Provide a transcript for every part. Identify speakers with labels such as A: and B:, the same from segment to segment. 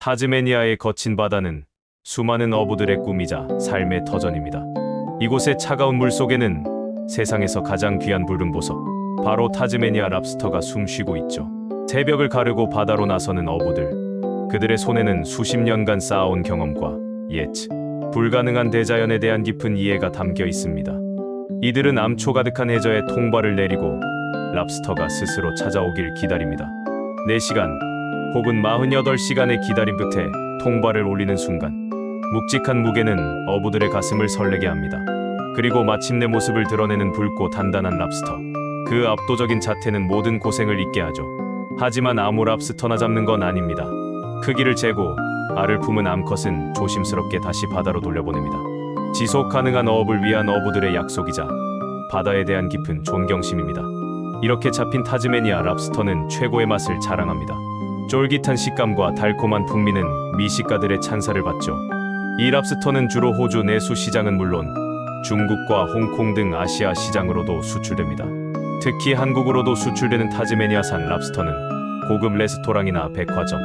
A: 타즈메니아의 거친 바다는 수많은 어부들의 꿈이자 삶의 터전입니다. 이곳의 차가운 물 속에는 세상에서 가장 귀한 붉은 보석, 바로 타즈메니아 랍스터가 숨쉬고 있죠. 새벽을 가르고 바다로 나서는 어부들. 그들의 손에는 수십 년간 쌓아온 경험과 예측, 불가능한 대자연에 대한 깊은 이해가 담겨 있습니다. 이들은 암초 가득한 해저에 통발을 내리고 랍스터가 스스로 찾아오길 기다립니다. 4시간 혹은 48시간의 기다림 끝에 통발을 올리는 순간 묵직한 무게는 어부들의 가슴을 설레게 합니다. 그리고 마침내 모습을 드러내는 붉고 단단한 랍스터. 그 압도적인 자태는 모든 고생을 잊게 하죠. 하지만 아무 랍스터나 잡는 건 아닙니다. 크기를 재고 알을 품은 암컷은 조심스럽게 다시 바다로 돌려보냅니다. 지속 가능한 어업을 위한 어부들의 약속이자 바다에 대한 깊은 존경심입니다. 이렇게 잡힌 타즈메니아 랍스터는 최고의 맛을 자랑합니다. 쫄깃한 식감과 달콤한 풍미는 미식가들의 찬사를 받죠. 이 랍스터는 주로 호주 내수 시장은 물론 중국과 홍콩 등 아시아 시장으로도 수출됩니다. 특히 한국으로도 수출되는 타즈메니아산 랍스터는 고급 레스토랑이나 백화점,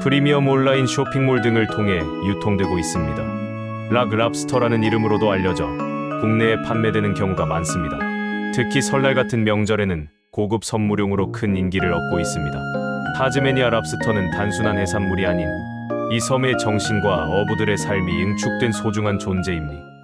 A: 프리미엄 온라인 쇼핑몰 등을 통해 유통되고 있습니다. 락 랍스터라는 이름으로도 알려져 국내에 판매되는 경우가 많습니다. 특히 설날 같은 명절에는 고급 선물용으로 큰 인기를 얻고 있습니다. 타즈메니아 랍스터는 단순한 해산물이 아닌 이 섬의 정신과 어부들의 삶이 응축된 소중한 존재입니다.